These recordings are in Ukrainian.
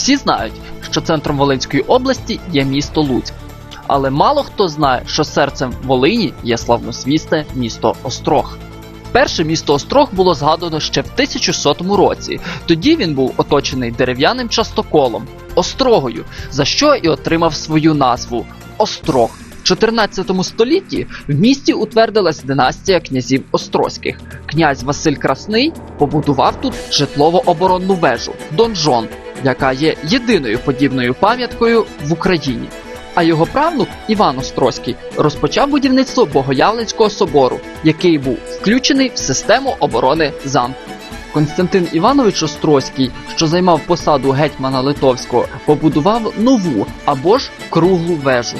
Всі знають, що центром Волинської області є місто Луцьк. Але мало хто знає, що серцем Волині є славнозвісте місто Острог. Перше місто Острог було згадано ще в 1100 році. Тоді він був оточений дерев'яним частоколом Острогою, за що і отримав свою назву Острог. В 14 столітті в місті утвердилась династія князів Острозьких. Князь Василь Красний побудував тут житлово-оборонну вежу Донжон, яка є єдиною подібною пам'яткою в Україні. А його правнук Іван Острозький розпочав будівництво Богоявленського собору, який був включений в систему оборони замку. Константин Іванович Острозький, що займав посаду гетьмана Литовського, побудував нову або ж круглу вежу.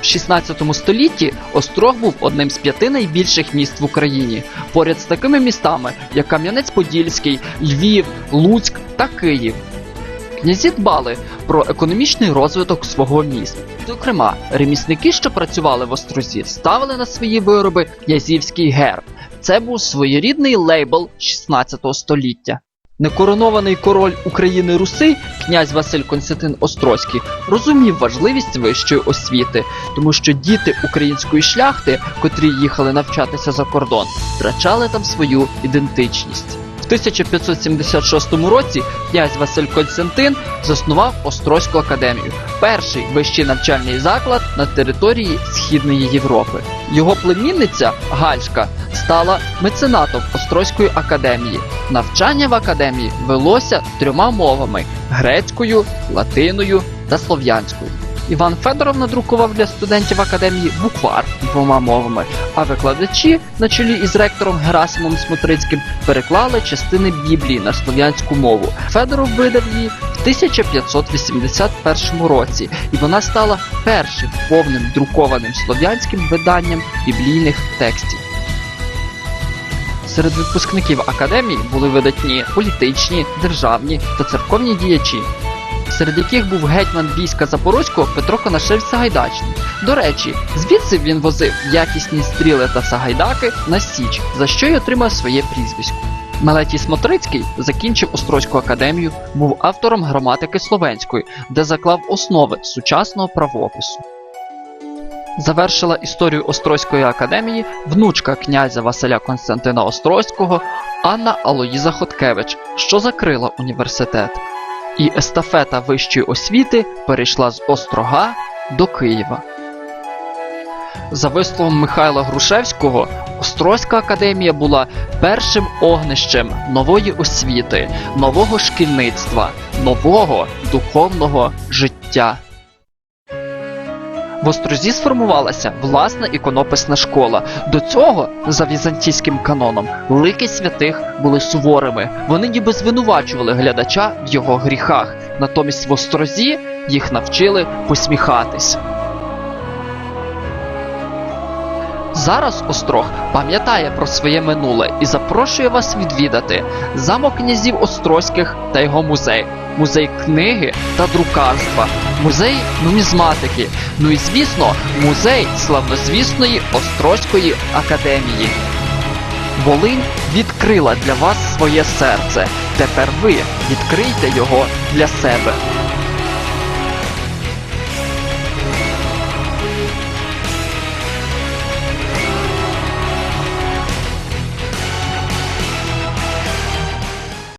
В 16 столітті Острог був одним з п'яти найбільших міст в Україні, поряд з такими містами, як Кам'янець-Подільський, Львів, Луцьк та Київ. Князі дбали про економічний розвиток свого міста. Зокрема, ремісники, що працювали в Острозі, ставили на свої вироби князівський герб. Це був своєрідний лейбл 16 століття. Некоронований король України Руси, князь Василь Константин Острозький, розумів важливість вищої освіти, тому що діти української шляхти, котрі їхали навчатися за кордон, втрачали там свою ідентичність. В 1576 році князь Василь Константин заснував Острозьку академію, перший вищий навчальний заклад на території Східної Європи. Його племінниця Гальшка стала меценатом Острозької академії. Навчання в академії велося трьома мовами: грецькою, латиною та слов'янською. Іван Федоров надрукував для студентів академії буквар двома мовами, а викладачі, на чолі із ректором Герасимом Смотрицьким, переклали частини Біблії на слов'янську мову. Федоров видав її в 1581 році, і вона стала першим повним друкованим слов'янським виданням біблійних текстів. Серед випускників академії були видатні політичні, державні та церковні діячі серед яких був гетьман війська Запорозького Петро Конашевич Сагайдачний. До речі, звідси він возив якісні стріли та сагайдаки на Січ, за що й отримав своє прізвисько. Мелетій Смотрицький закінчив Острозьку академію, був автором граматики словенської, де заклав основи сучасного правопису. Завершила історію Острозької академії внучка князя Василя Константина Острозького Анна Алоїза Хоткевич, що закрила університет і естафета вищої освіти перейшла з Острога до Києва. За висловом Михайла Грушевського, Острозька академія була першим огнищем нової освіти, нового шкільництва, нового духовного життя. В Острозі сформувалася власна іконописна школа. До цього, за візантійським каноном, лики святих були суворими. Вони ніби звинувачували глядача в його гріхах. Натомість в Острозі їх навчили посміхатись. Зараз Острог пам'ятає про своє минуле і запрошує вас відвідати замок князів Острозьких та його музей, музей книги та друкарства, музей нумізматики, ну і звісно, музей славнозвісної Острозької академії. Волинь відкрила для вас своє серце. Тепер ви відкрийте його для себе.